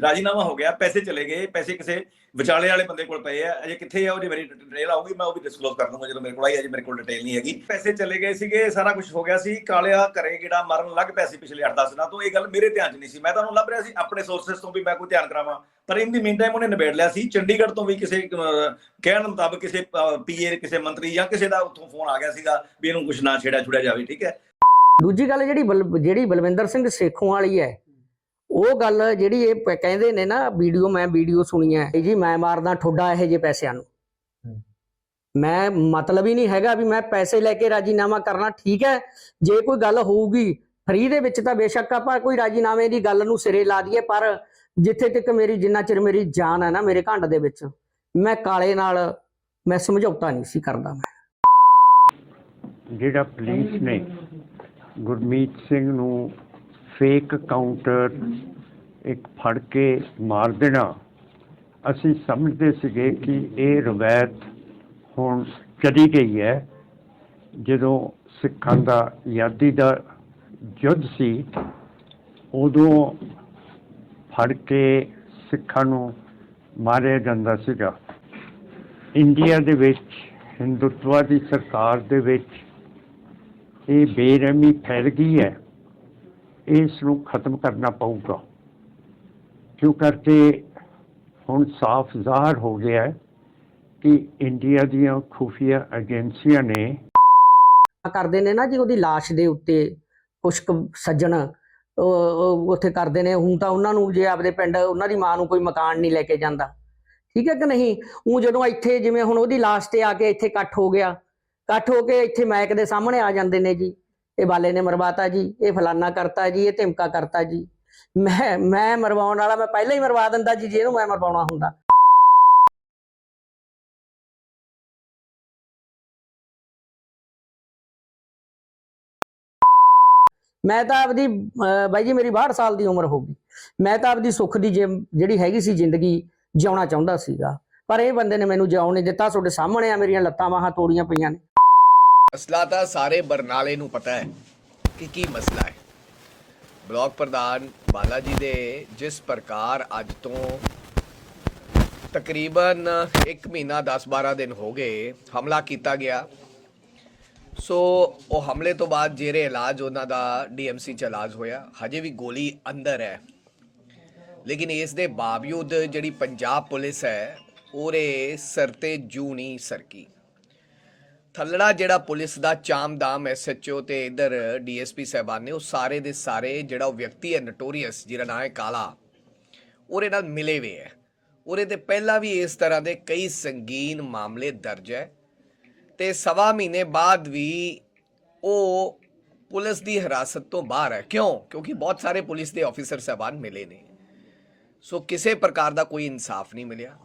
ਰਾਜੀਨਾਮਾ ਹੋ ਗਿਆ, ਪੈਸੇ ਚਲੇ ਗਏ, ਪੈਸੇ ਕਿਸੇ ਵਿਚਾਲੇ ਵਾਲੇ ਬੰਦੇ ਕੋਲ ਪਏ ਆ, ਅਜੇ ਕਿੱਥੇ ਆ ਉਹਦੀ ਮੇਰੀ ਡਿਟੇਲ ਆਊਗੀ, ਮੈਂ ਉਹ ਵੀ ਡਿਸਕਲੋਜ਼ ਕਰ ਦੂੰਗਾ, ਜਦੋਂ ਮੇਰੇ ਕੋਲ ਆਈ, ਅਜੇ ਮੇਰੇ ਕੋਲ ਡਿਟੇਲ ਨਹੀਂ ਹੈਗੀ। ਪੈਸੇ ਚਲੇ ਗਏ ਸੀਗੇ, ਸਾਰਾ ਕੁਝ ਹੋ ਗਿਆ ਸੀ, ਕਾਲਿਆ ਘਰੇ ਜਿਹੜਾ ਮਰਨ ਲੱਗ ਪਿਆ ਸੀ ਪਿਛਲੇ 8-10 ਦਿਨਾਂ ਤੋਂ, ਇਹ ਗੱਲ ਮੇਰੇ ਧਿਆਨ 'ਚ ਨਹੀਂ ਸੀ। ਮੈਂ ਤੁਹਾਨੂੰ ਲੱਭ ਰਿਹਾ ਸੀ, ਆਪਣੇ ਸੋਰਸਸ ਤੋਂ ਵੀ ਮੈਂ ਕੋਈ ਧਿਆਨ ਕਰਾਵਾਂ। ਪਰ ਇਨ ਦੀ ਮੀਨ ਟਾਈਮ ਉਹਨੇ ਨਿਬੇੜ ਲਿਆ ਸੀ, ਚੰਡੀਗੜ੍ਹ ਤੋਂ ਵੀ ਕਿਸੇ ਕਹਿਣ ਮੁਤਾਬਕ ਕਿਸੇ ਪੀਏ ਕਿਸੇ ਮੰਤਰੀ ਜਾਂ ਕਿਸੇ ਦਾ ਉੱਥੋਂ ਫੋਨ ਆ ਗਿਆ ਸੀਗਾ ਵੀ ਇਹਨੂੰ ਕੁਝ ਨਾ ਛੇੜਿਆ ਛੁੜਿਆ ਜਾਵੇ, ਠੀਕ ਹੈ? ਦੂਜੀ ਗੱਲ ਜਿਹੜੀ ਬਲ- ਜਿਹੜੀ ਬਲਵਿੰਦਰ ਸਿੰਘ ਸੇਖੋਂ ਵਾਲੀ ਹੈ ਉਹ ਗੱਲ ਜਿਹੜੀ ਇਹ ਕਹਿੰਦੇ ਨੇ ਨਾ ਵੀਡੀਓ ਮੈਂ ਵੀਡੀਓ ਸੁਣੀ ਹੈ। ਜੀ ਮੈਂ ਮਾਰਦਾ ਠੋਡਾ ਇਹੋ ਜਿਹੇ ਪੈਸਿਆਂ ਨੂੰ। ਮੈਂ ਮਤਲਬ ਹੀ ਨਹੀਂ ਹੈਗਾ ਵੀ ਮੈਂ ਪੈਸੇ ਲੈ ਕੇ ਰਾਜੀਨਾਮਾ ਕਰਨਾ ਠੀਕ ਹੈ। ਜੇ ਕੋਈ ਗੱਲ ਹੋਊਗੀ ਫਰੀ ਦੇ ਵਿੱਚ ਤਾਂ ਬੇਸ਼ੱਕ ਆਪਾਂ ਕੋਈ ਰਾਜੀਨਾਮੇ ਦੀ ਗੱਲ ਨੂੰ ਸਿਰੇ ਲਾ ਦਈਏ ਪਰ ਜਿੱਥੇ ਤੱਕ ਮੇਰੀ ਜਿੰਨਾ ਚਿਰ ਮੇਰੀ ਜਾਨ ਹੈ ਨਾ ਮੇਰੇ ਘੰਡ ਦੇ ਵਿੱਚ ਮੈਂ ਕਾਲੇ ਨਾਲ ਮੈਂ ਸਮਝੌਤਾ ਨਹੀਂ ਸੀ ਕਰਦਾ ਮੈਂ। ਜਿਹੜਾ ਪੁਲਿਸ ਨੇ ਗੁਰਮੀਤ ਸਿੰਘ ਨੂੰ ਫੇਕ ਕਾਊਂਟਰ ਇੱਕ ਫੜ ਕੇ ਮਾਰ ਦੇਣਾ। ਅਸੀਂ ਸਮਝਦੇ ਸੀਗੇ ਕਿ ਇਹ ਰਵਾਇਤ ਹੁਣ ਚਲੀ ਗਈ ਹੈ। ਜਦੋਂ ਸਿੱਖਾਂ ਦਾ ਯਾਦੀ ਦਾ ਯੁੱਧ ਸੀ, ਉਦੋਂ ਫੜ ਕੇ ਸਿੱਖਾਂ ਨੂੰ ਮਾਰਿਆ ਜਾਂਦਾ ਸੀਗਾ। ਇੰਡੀਆ ਦੇ ਵਿੱਚ, ਹਿੰਦੁੱਤਵਾ ਦੀ ਸਰਕਾਰ ਦੇ ਵਿੱਚ ਇਹ ਬੇਰਹਿਮੀ ਫੈਲ ਗਈ ਹੈ। ਇਸ ਨੂੰ ਖਤਮ ਕਰਨਾ ਪਊਗਾ। ਕਿਉਂ ਕਰਕੇ ਹੁਣ ਸਾਫ਼ ਜ਼ਾਹਰ ਹੋ ਗਿਆ ਹੈ ਕਿ ਇੰਡੀਆ ਦੀਆਂ ਖੁਫੀਆ ਏਜੰਸੀਆਂ ਨੇ ਕਰਦੇ ਨੇ ਨਾ ਜੀ ਉਹਦੀ ਲਾਸ਼ ਦੇ ਉੱਤੇ ਕੁਛ ਸੱਜਣ ਉੱਥੇ ਕਰਦੇ ਨੇ, ਹੁਣ ਤਾਂ ਉਹਨਾਂ ਨੂੰ ਜੇ ਆਪਦੇ ਪਿੰਡ, ਉਹਨਾਂ ਦੀ ਮਾਂ ਨੂੰ ਕੋਈ ਮਕਾਨ ਨਹੀਂ ਲੈ ਕੇ ਜਾਂਦਾ। ਠੀਕ ਹੈ ਕਿ ਨਹੀਂ? ਉਹ ਜਦੋਂ ਇੱਥੇ ਜਿਵੇਂ ਹੁਣ ਉਹਦੀ ਲਾਸ਼ ਤੇ ਆ ਕੇ ਇੱਥੇ ਇਕੱਠ ਹੋ ਗਿਆ, ਇਕੱਠ ਹੋ ਕੇ ਇੱਥੇ ਮੈਕ ਦੇ ਸਾਹਮਣੇ ਆ ਜਾਂਦੇ ਨੇ ਜੀ। ਇਹ ਬਾਲੇ ਨੇ ਮਰਵਾਤਾ ਜੀ, ਇਹ ਫਲਾਨਾ ਕਰਤਾ ਜੀ, ਇਹ ਧਮਕਾ ਕਰਤਾ ਜੀ। ਮੈਂ ਮੈਂ ਮਰਵਾਉਣ ਵਾਲਾ, ਮੈਂ ਪਹਿਲਾਂ ਹੀ ਮਰਵਾ ਦਿੰਦਾ ਜੀ ਜਿਹਨੂੰ ਮੈਂ ਮਰਵਾਉਣਾ ਹੁੰਦਾ। ਮੈਂ ਤਾਂ ਆਪਦੀ, ਅਹ, ਬਾਈ ਜੀ, ਮੇਰੀ 62 ਸਾਲ ਦੀ ਉਮਰ ਹੋ ਗਈ। ਮੈਂ ਤਾਂ ਆਪਦੀ ਸੁੱਖ ਦੀ ਜਿ- ਜਿਹੜੀ ਹੈਗੀ ਸੀ ਜ਼ਿੰਦਗੀ, ਜਿਉਣਾ ਚਾਹੁੰਦਾ ਸੀਗਾ। ਪਰ ਇਹ ਬੰਦੇ ਨੇ ਮੈਨੂੰ ਜਿਉਣ ਨਹੀਂ ਦਿੱਤਾ, ਤੁਹਾਡੇ ਸਾਹਮਣੇ ਆ ਮੇਰੀਆਂ ਲੱਤਾਂ ਬਾਹਾਂ ਤੋੜੀਆਂ ਪਈਆਂ ਨੇ। ਮਸਲਾ ਤਾਂ ਸਾਰੇ ਬਰਨਾਲੇ ਨੂੰ ਪਤਾ ਹੈ ਕਿ ਕੀ ਮਸਲਾ ਹੈ। ਬਲਾਕ ਪ੍ਰਧਾਨ ਬਾਲਾ ਜੀ ਦੇ ਜਿਸ ਪ੍ਰਕਾਰ ਅੱਜ ਤੋਂ ਤਕਰੀਬਨ 1 ਮਹੀਨਾ 10-12 ਦਿਨ ਹੋ ਗਏ ਹਮਲਾ ਕੀਤਾ ਗਿਆ। ਸੋ ਉਹ ਹਮਲੇ ਤੋਂ ਬਾਅਦ ਜਿਹੜੇ ਇਲਾਜ ਉਹਨਾਂ ਦਾ ਡੀਐਮਸੀ ਚ ਇਲਾਜ ਹੋਇਆ, ਹਜੇ ਵੀ ਗੋਲੀ ਅੰਦਰ ਹੈ। ਲੇਕਿਨ ਇਸ ਦੇ ਬਾਵਜੂਦ ਜਿਹੜੀ ਪੰਜਾਬ ਪੁਲਿਸ ਹੈ, ਉਹਦੇ ਸਿਰ ਤੇ ਜੂ ਨਹੀਂ ਸਰਕੀ। ਥੱਲੜਾ ਜਿਹੜਾ ਪੁਲਿਸ ਦਾ ਚਾਮਦਾਮ ਐਸਐਚਓ ਤੇ ਇਧਰ ਡੀਐਸਪੀ ਸਾਹਿਬਾਨ ਨੇ, ਉਹ ਸਾਰੇ ਦੇ ਸਾਰੇ ਜਿਹੜਾ ਉਹ ਵਿਅਕਤੀ ਹੈ ਨਟੋਰੀਅਸ ਜਿਹਦਾ ਨਾਮ ਹੈ ਕਾਲਾ, ਉਹਦੇ ਨਾਲ ਮਿਲੇ ਹੋਏ ਹੈ। ਉਹਦੇ ਤੇ ਪਹਿਲਾਂ ਵੀ ਇਸ ਤਰ੍ਹਾਂ ਦੇ ਕਈ ਸੰਗੀਨ ਮਾਮਲੇ ਦਰਜ ਹੈ ਤੇ ਸਵਾ ਮਹੀਨੇ ਬਾਅਦ ਵੀ ਉਹ ਪੁਲਿਸ ਦੀ ਹਿਰਾਸਤ ਤੋਂ ਬਾਹਰ ਹੈ। ਕਿਉਂ? ਕਿਉਂਕਿ ਬਹੁਤ ਸਾਰੇ ਪੁਲਿਸ ਦੇ ਆਫੀਸਰ ਸਾਹਿਬਾਨ ਮਿਲੇ ਨੇ। ਸੋ ਕਿਸੇ ਪ੍ਰਕਾਰ ਦਾ ਕੋਈ ਇਨਸਾਫ ਨਹੀਂ ਮਿਲਿਆ।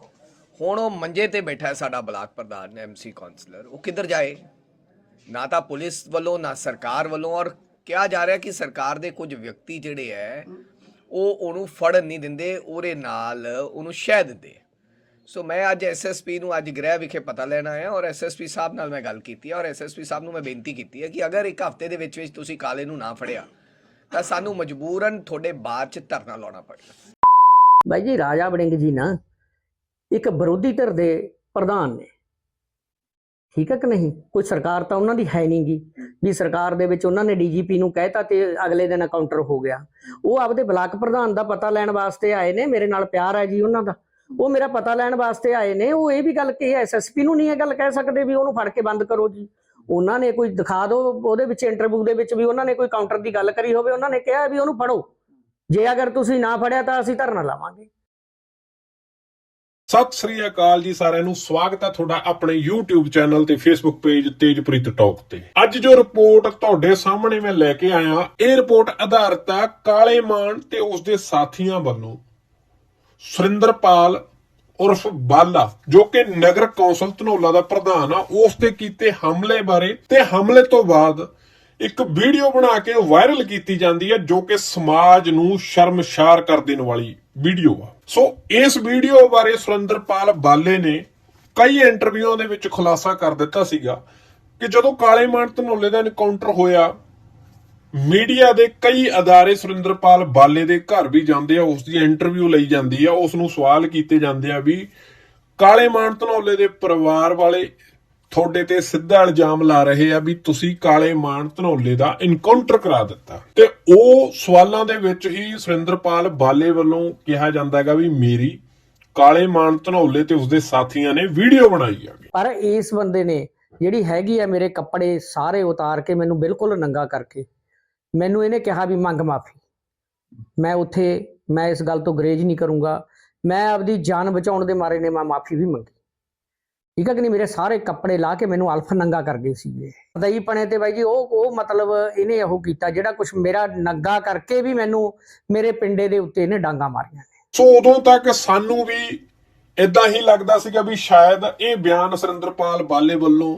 ਹੁਣ ਉਹ ਮੰਜੇ ਤੇ ਬੈਠਾ ਹੈ ਸਾਡਾ ਬਲਾਕ ਪ੍ਰਧਾਨ ਐਮਸੀ ਕਾਉਂਸਲਰ ਉਹ ਕਿੱਧਰ ਜਾਏ? ਨਾ ਤਾਂ ਪੁਲਿਸ ਵੱਲੋਂ, ਨਾ ਸਰਕਾਰ ਵੱਲੋਂ ਔਰ ਕਿਹਾ ਜਾ ਰਿਹਾ ਕਿ ਸਰਕਾਰ ਦੇ ਕੁਝ ਵਿਅਕਤੀ ਜਿਹੜੇ ਹੈ ਉਹ ਉਹਨੂੰ ਫੜਨ ਨਹੀਂ ਦਿੰਦੇ, ਉਹਦੇ ਨਾਲ ਉਹਨੂੰ ਸ਼ਹਿ ਦਿੰਦੇ। ਸੋ ਮੈਂ ਅੱਜ ਐਸਐਸਪੀ ਨੂੰ ਅੱਜ ਗ੍ਰਹਿ ਵਿਖੇ ਪਤਾ ਲੈਣ ਆਇਆ ਔਰ ਐਸਐਸਪੀ ਸਾਹਿਬ ਨਾਲ ਮੈਂ ਗੱਲ ਕੀਤੀ ਹੈ ਔਰ ਐਸਐਸਪੀ ਸਾਹਿਬ ਨੂੰ ਮੈਂ ਬੇਨਤੀ ਕੀਤੀ ਹੈ ਕਿ ਅਗਰ ਇੱਕ ਹਫ਼ਤੇ ਦੇ ਵਿੱਚ ਵਿੱਚ ਤੁਸੀਂ ਕਾਲੇ ਨੂੰ ਨਾ ਫੜਿਆ, ਤਾਂ ਸਾਨੂੰ ਮਜਬੂਰਨ ਤੁਹਾਡੇ ਬਾਅਦ 'ਚ ਧਰਨਾ ਲਾਉਣਾ ਪੜੇਗਾ। ਬਾਈ ਜੀ, ਰਾਜਾ ਬੜਿੰਗ ਜੀ ਨਾ ਇੱਕ ਵਿਰੋਧੀ ਧਿਰ ਦੇ ਪ੍ਰਧਾਨ ਨੇ। ਠੀਕ ਹੈ ਕਿ ਨਹੀਂ? ਕੋਈ ਸਰਕਾਰ ਤਾਂ ਉਹਨਾਂ ਦੀ ਹੈ ਨਹੀਂਗੀ ਵੀ ਸਰਕਾਰ ਦੇ ਵਿੱਚ ਉਹਨਾਂ ਨੇ ਡੀਜੀਪੀ ਨੂੰ ਕਹਿਤਾ ਤੇ ਅਗਲੇ ਦਿਨ ਕਾਊਂਟਰ ਹੋ ਗਿਆ। ਉਹ ਆਪਦੇ ਬਲਾਕ ਪ੍ਰਧਾਨ ਦਾ ਪਤਾ ਲੈਣ ਵਾਸਤੇ ਆਏ ਨੇ, ਮੇਰੇ ਨਾਲ ਪਿਆਰ ਹੈ ਜੀ ਉਹਨਾਂ ਦਾ। ਉਹ ਮੇਰਾ ਪਤਾ ਲੈਣ ਵਾਸਤੇ ਆਏ ਨੇ, ਉਹ ਇਹ ਵੀ ਗੱਲ ਕਹੀ ਐਸਐਸਪੀ ਨੂੰ ਨਹੀਂ ਇਹ ਗੱਲ ਕਹਿ ਸਕਦੇ ਵੀ ਉਹਨੂੰ ਫੜ ਕੇ ਬੰਦ ਕਰੋ ਜੀ। ਉਹਨਾਂ ਨੇ ਕੋਈ ਦਿਖਾ ਦਿਓ ਉਹਦੇ ਵਿੱਚ ਇੰਟਰਵਿਊ ਦੇ ਵਿੱਚ ਵੀ ਉਹਨਾਂ ਨੇ ਕੋਈ ਕਾਊਂਟਰ ਦੀ ਗੱਲ ਕਰੀ ਹੋਵੇ, ਉਹਨਾਂ ਨੇ ਕਿਹਾ ਵੀ ਉਹਨੂੰ ਫੜੋ। ਜੇ ਅਗਰ ਤੁਸੀਂ ਨਾ ਫੜਿਆ ਤਾਂ ਅਸੀਂ ਧਰਨਾ ਲਾਵਾਂਗੇ। ਸਤਿ ਸ੍ਰੀ ਅਕਾਲ ਜੀ ਸਾਰਿਆਂ ਨੂੰ। ਸਵਾਗਤ ਹੈ ਤੁਹਾਡਾ ਆਪਣੇ YouTube ਚੈਨਲ ਤੇ Facebook ਪੇਜ ਤੇਜਪ੍ਰੀਤ ਟਾਕ ਤੇ। ਅੱਜ ਜੋ ਰਿਪੋਰਟ ਤੁਹਾਡੇ ਸਾਹਮਣੇ ਮੈਂ ਲੈ ਕੇ ਆਇਆ, ਇਹ ਰਿਪੋਰਟ ਆਧਾਰਿਤ ਹੈ ਕਾਲੇ ਮਾਨ ਤੇ ਉਸ ਦੇ ਸਾਥੀਆਂ ਵੱਲੋਂ। ਸੁਰਿੰਦਰਪਾਲ ਉਰਫ ਬਾਲਾ, ਜੋ ਕਿ ਨਗਰ ਕੌਂਸਲ ਧਨੋਲਾ ਦਾ ਪ੍ਰਧਾਨ ਆ, ਉਸ ਤੇ ਕੀਤੇ ਹਮਲੇ ਬਾਰੇ। ਤੇ ਹਮਲੇ ਤੋਂ ਬਾਅਦ ਇੱਕ ਵੀਡੀਓ ਬਣਾ ਕੇ ਵਾਇਰਲ ਕੀਤੀ ਜਾਂਦੀ ਹੈ, ਜੋ ਕਿ ਸਮਾਜ ਨੂੰ ਸ਼ਰਮਸ਼ਾਰ ਕਰ ਦੇਣ ਵਾਲੀ ਵੀਡੀਓ ਆ। ਸੋ ਇਸ ਵੀਡੀਓ ਬਾਰੇ ਸੁਰਿੰਦਰਪਾਲ ਬਾਲੇ ਨੇ ਕਈ ਇੰਟਰਵਿਊਆਂ ਦੇ ਵਿੱਚ ਖੁਲਾਸਾ ਕਰ ਦਿੱਤਾ ਸੀਗਾ ਕਿ ਜਦੋਂ ਕਾਲੇ ਮਾਨ ਧਨੌਲੇ ਦਾ ਐਨਕਾਊਂਟਰ ਹੋਇਆ ਮੀਡੀਆ ਦੇ ਕਈ ਅਦਾਰੇ ਸੁਰਿੰਦਰਪਾਲ ਬਾਲੇ ਦੇ ਘਰ ਵੀ ਜਾਂਦੇ ਆ, ਉਸ ਦੀ ਇੰਟਰਵਿਊ ਲਈ ਜਾਂਦੀ ਆ, ਉਸ ਨੂੰ ਸਵਾਲ ਕੀਤੇ ਜਾਂਦੇ ਆ ਵੀ ਕਾਲੇ ਮਾਨ ਧਨੌਲੇ ਦੇ ਪਰਿਵਾਰ ਵਾਲੇ ਤੁਹਾਡੇ ਤੇ ਸਿੱਧਾ ਇਲਜ਼ਾਮ ਲਾ ਰਹੇ ਆ ਵੀ ਤੁਸੀਂ ਕਾਲੇ ਮਾਨ ਧਨੌਲੇ ਦਾ ਇਨਕਾਊਂਟਰ ਕਰਾ ਦਿੱਤਾ। ਤੇ ਉਹ ਸਵਾਲਾਂ ਦੇ ਵਿੱਚ ਹੀ ਸੁਰਿੰਦਰਪਾਲ ਬਾਲੇ ਵੱਲੋਂ ਕਿਹਾ ਜਾਂਦਾ ਹੈਗਾ ਵੀ ਮੇਰੀ ਕਾਲੇ ਮਾਨ ਧਨੌਲੇ ਤੇ ਉਸਦੇ ਸਾਥੀਆਂ ਨੇ ਵੀਡੀਓ ਬਣਾਈ ਆ। ਪਰ ਇਸ ਬੰਦੇ ਨੇ ਜਿਹੜੀ ਹੈਗੀ ਆ ਮੇਰੇ ਕੱਪੜੇ ਸਾਰੇ ਉਤਾਰ ਕੇ ਮੈਨੂੰ ਬਿਲਕੁਲ ਨੰਗਾ ਕਰਕੇ ਮੈਨੂੰ ਇਹਨੇ ਕਿਹਾ ਵੀ ਮੰਗ ਮਾਫੀ। ਮੈਂ ਉੱਥੇ, ਮੈਂ ਇਸ ਗੱਲ ਤੋਂ ਗਰੇਜ ਨਹੀਂ ਕਰੂੰਗਾ। ਮੈਂ ਆਪਦੀ ਜਾਨ ਬਚਾਉਣ ਦੇ ਮਾਰੇ ਨੇ ਮੈਂ ਮਾਫੀ ਵੀ ਮੰਗੀ। ਠੀਕ ਹੈ ਕਿ ਨਹੀਂ? ਮੇਰੇ ਸਾਰੇ ਕੱਪੜੇ ਲਾ ਕੇ ਮੈਨੂੰ ਅਲਫ ਨੰਗਾ ਕਰ ਗਏ ਸੀਗੇ। ਦਈ ਪਣੇ ਤੇ ਬਾਈ ਜੀ, ਉਹ ਉਹ ਮਤਲਬ ਇਹਨੇ ਉਹ ਕੀਤਾ, ਜਿਹੜਾ ਕੁਝ ਮੇਰਾ ਨੰਗਾ ਕਰਕੇ ਵੀ ਮੈਨੂੰ ਮੇਰੇ ਪਿੰਡੇ ਦੇ ਉੱਤੇ ਇਹਨੇ ਡਾਂਗਾ ਮਾਰੀਆਂ ਨੇ। ਸੋ ਉਦੋਂ ਤੱਕ ਸਾਨੂੰ ਵੀ ਇਦਾਂ ਹੀ ਲੱਗਦਾ ਸੀਗਾ ਵੀ ਸ਼ਾਇਦ ਇਹ ਬਿਆਨ ਸੁਰਿੰਦਰਪਾਲ ਬਾਲੇ ਵੱਲੋਂ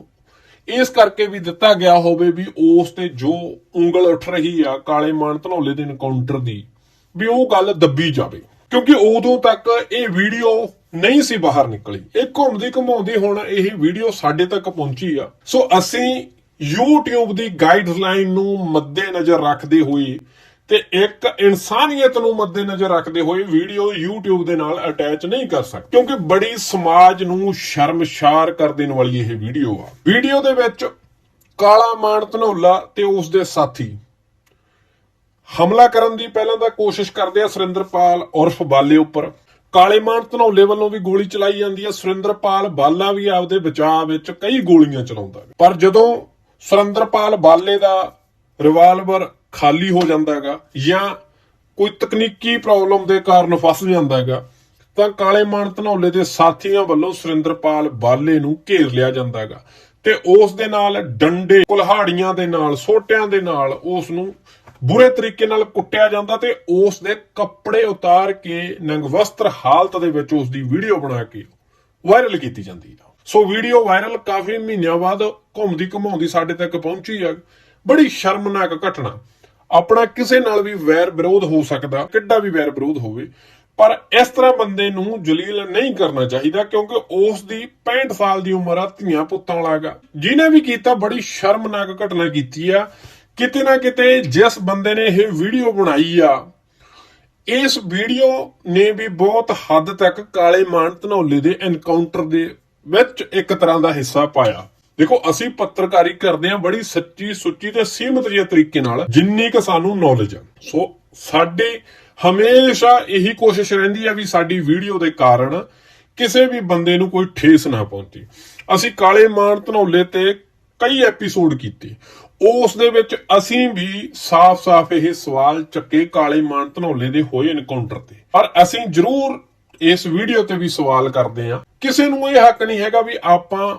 ਇਸ ਕਰਕੇ ਵੀ ਦਿੱਤਾ ਗਿਆ ਹੋਵੇ ਵੀ ਉਸ ਤੇ ਜੋ ਉਂਗਲ ਉੱਠ ਰਹੀ ਆ ਕਾਲੇ ਮਾਨ ਧਨੌਲੇ ਦੇ ਇਨਕਾਊਂਟਰ ਦੀ, ਵੀ ਉਹ ਗੱਲ ਦੱਬੀ ਜਾਵੇ। ਕਿਉਂਕਿ ਉਦੋਂ ਤੱਕ ਇਹ ਵੀਡੀਓ ਨਹੀਂ ਸੀ ਬਾਹਰ ਨਿਕਲੀ। ਇਹ ਘੁੰਮਦੀ ਘੁਮਾਉਂਦੀ ਹੁਣ ਇਹ ਵੀਡੀਓ ਸਾਡੇ ਤੱਕ ਪਹੁੰਚੀ ਆ। ਸੋ ਅਸੀਂ YouTube ਦੀ ਗਾਈਡਲਾਈਨ ਨੂੰ ਮੱਦੇਨਜ਼ਰ ਰੱਖਦੇ ਹੋਏ ਤੇ ਇੱਕ ਇਨਸਾਨੀਅਤ ਨੂੰ ਮੱਦੇਨਜ਼ਰ ਰੱਖਦੇ ਹੋਏ ਵੀਡੀਓ YouTube ਦੇ ਨਾਲ ਅਟੈਚ ਨਹੀਂ ਕਰ ਸਕਦੇ। ਕਿਉਂਕਿ ਬੜੀ ਸਮਾਜ ਨੂੰ ਸ਼ਰਮਸ਼ਾਰ ਕਰ ਦੇਣ ਵਾਲੀ ਇਹ ਵੀਡੀਓ ਆ। ਵੀਡੀਓ ਦੇ ਵਿੱਚ ਕਾਲਾ ਮਾਨ ਧਨੋਲਾ ਤੇ ਉਸ ਦੇ ਸਾਥੀ ਹਮਲਾ ਕਰਨ ਦੀ ਪਹਿਲਾਂ ਤਾਂ ਕੋਸ਼ਿਸ਼ ਕਰਦੇ ਆ ਸੁਰਿੰਦਰਪਾਲ ਉਰਫ ਬਾਲੇ ਉੱਪਰ। ਕਾਲੇ ਧਨੌਲੇ ਵੱਲੋਂ ਵੀ ਗੋਲੀ ਚਲਾਈ ਜਾਂਦੀ ਹੈ। ਸੁਰਿੰਦਰਪਾਲ ਬਾਲਾ ਵੀ ਆਪਦੇ ਬਚਾਅ ਵਿੱਚ ਕਈ ਗੋਲੀਆਂ ਚਲਾਉਂਦਾ ਪਰ ਜਦੋਂ ਸੁਰਿੰਦਰਪਾਲ ਬਾਲੇ ਦਾ ਰਿਵਾਲਵਰ ਖਾਲੀ ਹੋ ਜਾਂਦਾ ਹੈਗਾ ਜਾਂ ਕੋਈ ਤਕਨੀਕੀ ਪ੍ਰੋਬਲਮ ਦੇ ਕਾਰਨ ਫਸ ਜਾਂਦਾ ਹੈਗਾ, ਤਾਂ ਕਾਲੇਮਾਨ ਧਨੌਲੇ ਦੇ ਸਾਥੀਆਂ ਵੱਲੋਂ ਸੁਰਿੰਦਰਪਾਲ ਬਾਲੇ ਨੂੰ ਘੇਰ ਲਿਆ ਜਾਂਦਾ ਹੈਗਾ। ਤੇ ਉਸ ਦੇ ਨਾਲ ਡੰਡੇ, ਕੁਲਹਾੜੀਆਂ ਦੇ ਨਾਲ, ਸੋਟਿਆਂ ਦੇ ਨਾਲ ਉਸ ਨੂੰ ਬੁਰੇ ਤਰੀਕੇ ਨਾਲ ਕੁੱਟਿਆ ਜਾਂਦਾ ਤੇ ਉਸ ਦੇ ਕੱਪੜੇ ਉਤਾਰ ਕੇ ਨੰਗਵਸਤਰ ਹਾਲਤ ਦੇ ਵਿੱਚ ਉਸ ਦੀ ਵੀਡੀਓ ਬਣਾ ਕੇ ਵਾਇਰਲ ਕੀਤੀ ਜਾਂਦੀ ਹੈ ਸੋ ਵੀਡੀਓ ਵਾਇਰਲ ਕਾਫੀ ਮਹੀਨਿਆਂ ਬਾਅਦ ਘੁੰਮਦੀ ਘੁਮਾਉਂਦੀ ਸਾਡੇ ਤੱਕ ਪਹੁੰਚੀ ਹੈ ਬੜੀ ਸ਼ਰਮਨਾਕ ਘਟਨਾ। ਆਪਣਾ ਕਿਸੇ ਨਾਲ ਵੀ ਵੈਰ ਵਿਰੋਧ ਹੋ ਸਕਦਾ, ਕਿੱਡਾ ਵੀ ਵੈਰ ਵਿਰੋਧ ਹੋਵੇ, ਪਰ ਇਸ ਤਰ੍ਹਾਂ ਬੰਦੇ ਨੂੰ ਜਲੀਲ ਨਹੀਂ ਕਰਨਾ ਚਾਹੀਦਾ ਕਿਉਂਕਿ ਉਸ ਦੀ 65 ਸਾਲ ਦੀ ਉਮਰ ਆ ਧੀਆਂ ਪੁੱਤਾਂ ਵਾਲਾਗਾ ਜਿਹਨੇ ਵੀ ਕੀਤਾ, ਬੜੀ ਸ਼ਰਮਨਾਕ ਘਟਨਾ ਕੀਤੀ ਆ। ਕਿਤੇ ਨਾ ਕਿਤੇ ਜਿਸ ਬੰਦੇ ਨੇ ਇਹ ਵੀਡੀਓ ਬਣਾਈ ਆ, ਇਸ ਵੀਡੀਓ ਨੇ ਵੀ ਬਹੁਤ ਹੱਦ ਤੱਕ ਕਾਲੇ ਮਾਨ ਧਨੌਲੇ ਦੇ ਐਨਕਾਊਂਟਰ ਦੇ ਵਿੱਚ ਇੱਕ ਤਰ੍ਹਾਂ ਦਾ ਹਿੱਸਾ ਪਾਇਆ। ਦੇਖੋ, ਅਸੀਂ ਪੱਤਰਕਾਰੀ ਕਰਦੇ ਹਾਂ ਬੜੀ ਸੱਚੀ ਸੁੱਚੀ ਤੇ ਸੀਮਤ ਜਿਹੇ ਤਰੀਕੇ ਨਾਲ, ਜਿੰਨੀ ਕਿ ਸਾਨੂੰ ਨੌਲੇਜ ਆ। ਸੋ, ਸਾਡੀ ਹਮੇਸ਼ਾ ਇਹੀ ਕੋਸ਼ਿਸ਼ ਰਹਿੰਦੀ ਆ ਵੀ ਸਾਡੀ ਵੀਡੀਓ ਦੇ ਕਾਰਨ ਕਿਸੇ ਵੀ ਬੰਦੇ ਨੂੰ ਕੋਈ ਠੇਸ ਨਾ ਪਹੁੰਚੇ। ਅਸੀਂ ਕਾਲੇ ਮਾਨ ਧਨੌਲੇ ਤੇ ਕਈ ਐਪੀਸੋਡ ਕੀਤੇ। ਉਸ ਦੇ ਵਿੱਚ ਅਸੀਂ ਵੀ ਸਾਫ਼-ਸਾਫ਼ ਇਹ ਸਵਾਲ ਚੱਕੇ ਕਾਲੇ ਮਾਨ ਧਨੌਲੇ ਦੇ ਹੋਏ ਐਨਕਾਊਂਟਰ ਤੇ। ਪਰ ਅਸੀਂ ਜ਼ਰੂਰ ਇਸ ਵੀਡੀਓ ਤੇ ਵੀ ਸਵਾਲ ਕਰਦੇ ਹਾਂ। ਕਿਸੇ ਨੂੰ ਇਹ ਹੱਕ ਨਹੀਂ ਹੈਗਾ ਵੀ ਆਪਾਂ